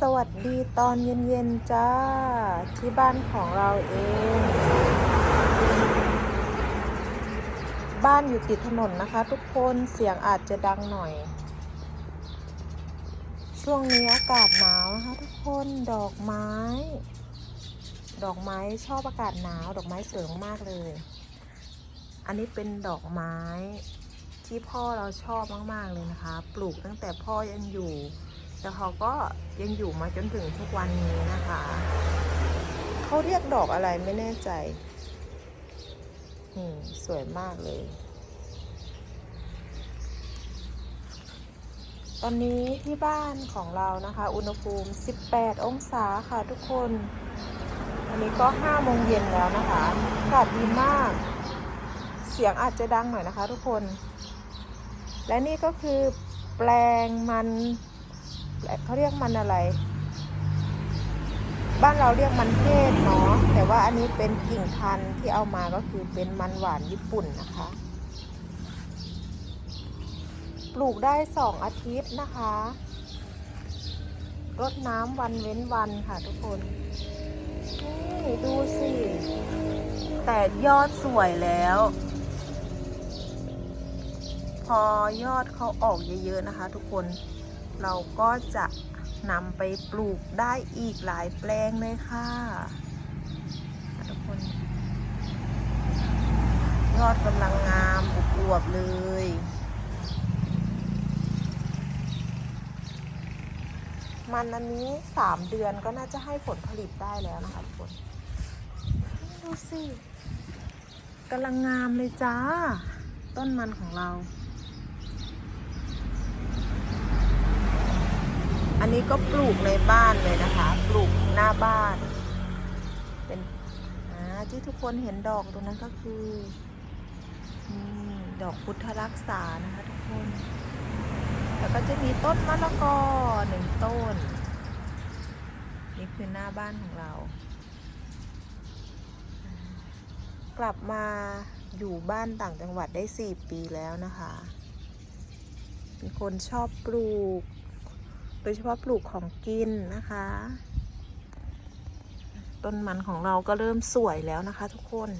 สวัสดีตอนเย็นๆจ้า ที่บ้านของเราเอง บ้านอยู่ติดถนนนะคะ ทุกคนเสียงอาจจะดังหน่อย ช่วงนี้อากาศหนาวนะคะ ทุกคนดอกไม้ ดอกไม้ชอบอากาศหนาว ดอกไม้สวยมากๆเลย อันนี้เป็นดอกไม้ที่พ่อเราชอบมากๆเลยนะคะ ปลูกตั้งแต่พ่อยังอยู่ แต่เขาก็ยังอยู่มาจนถึงทุกวันนี้นะคะ เขาเรียกดอกอะไรไม่แน่ใจอืมสวยมากเลย ตอนนี้ที่บ้านของเรานะคะ อุณหภูมิ 18 องศาค่ะทุกคน อันนี้ก็5โมงเย็นแล้วนะคะอากาศดีมาก เสียงอาจจะดังหน่อยนะคะทุกคน และนี่ก็คือแปลงมัน เขาเรียกมันอะไร บ้านเราเรียกมันเทศเนาะแต่ว่าอันนี้เป็นกิ่งพันธุ์ที่เอามาก็คือเป็นมันหวานญี่ปุ่นนะคะ ปลูกได้สองอาทิตย์นะคะรดน้ำวันเว้นวันค่ะทุกคนนี่ดูสิ แต่ยอดสวยแล้ว พอยอดเขาออกเยอะๆนะคะทุกคน เราก็จะนำไปปลูกได้อีกหลายแปลงเลยค่ะทุกคนยอดกำลังงามอวบๆเลยมันอันนี้สามเดือนก็น่าจะให้ผลผลิตได้แล้วนะคะทุกคนดูสิกำลังงามเลยจ้า ต้นมันของเรา อันนี้ก็ปลูกในบ้านเลยนะคะ ปลูกหน้าบ้าน เป็นอ่าที่ทุกคนเห็นดอกตรงนั้นก็คือนี่ดอกพุทธรักษานะคะทุกคน แล้วก็จะมีต้นมะละกอหนึ่งต้น นี่คือหน้าบ้านของเรา กลับมาอยู่บ้านต่างจังหวัดได้สี่ปีแล้วนะคะ เป็นคนชอบปลูก โดยเฉพาะปลูกของกินนะคะ ต้นมันของเราก็เริ่มสวยแล้วนะคะทุกคน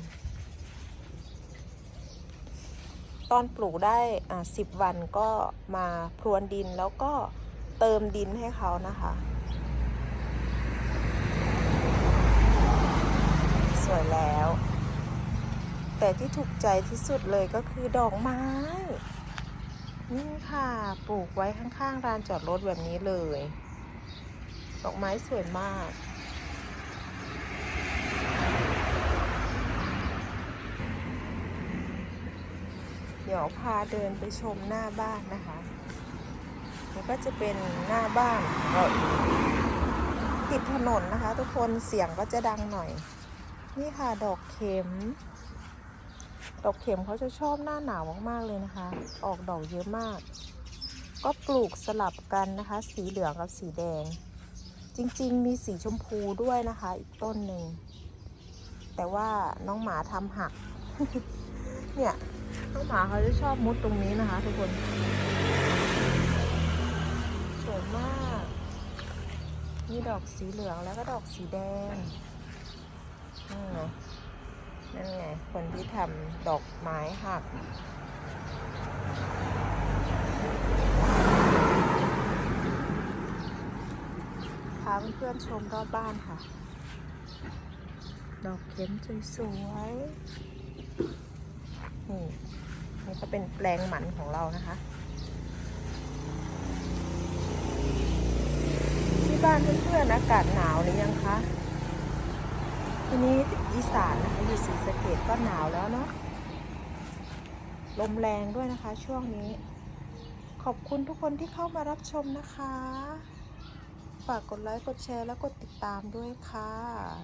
ตอนปลูกได้อ่าสิบวันก็มาพรวนดินแล้วก็เติมดินให้เขานะคะสวยแล้ว แต่ที่ถูกใจที่สุดเลยก็คือดอกไม้ นี่ค่ะปลูกไว้ข้างๆร้านจอดรถแบบนี้เลย ดอกไม้สวยมาก เดี๋ยวพาเดินไปชมหน้าบ้านนะคะแล้วก็จะเป็นหน้าบ้านเราติดถนนนะคะ ทุกคนเสียงก็จะดังหน่อย นี่ค่ะดอกเข็ม ดอกเข็มเขาจะชอบหน้าหนาวมากๆเลยนะคะ ออกดอกเยอะมาก ก็ปลูกสลับกันนะคะ สีเหลืองกับสีแดง จริงๆ มีสีชมพูด้วยนะคะ อีกต้นหนึ่ง แต่ว่าน้องหมาทำหัก เนี่ยน้องหมาเขาจะชอบมุดตรงนี้นะคะ ทุกคนสวยมาก มีดอกสีเหลืองแล้วก็ดอกสีแดงนี่ไง นั่นไง คนที่ทำดอกไม้หักพาเพื่อนชมรอบบ้านค่ะ ดอกเข็มสวยๆ นี่นี่ก็เป็นแปลงหมันของเรานะคะ ที่บ้านเพื่อนๆอากาศหนาวหรือยังคะ ทีนี้อีสานนะคะอยู่ศรีสะเกดก็หนาวแล้วเนาะลมแรงด้วยนะคะช่วงนี้ ขอบคุณทุกคนที่เข้ามารับชมนะคะ ฝากกดไลค์กดแชร์และกดติดตามด้วยค่ะ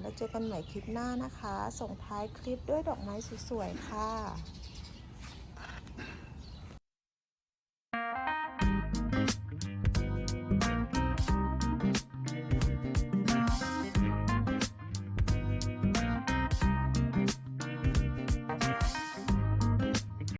แล้วเจอกันใหม่คลิปหน้านะคะ ส่งท้ายคลิปด้วยดอกไม้สวยๆค่ะ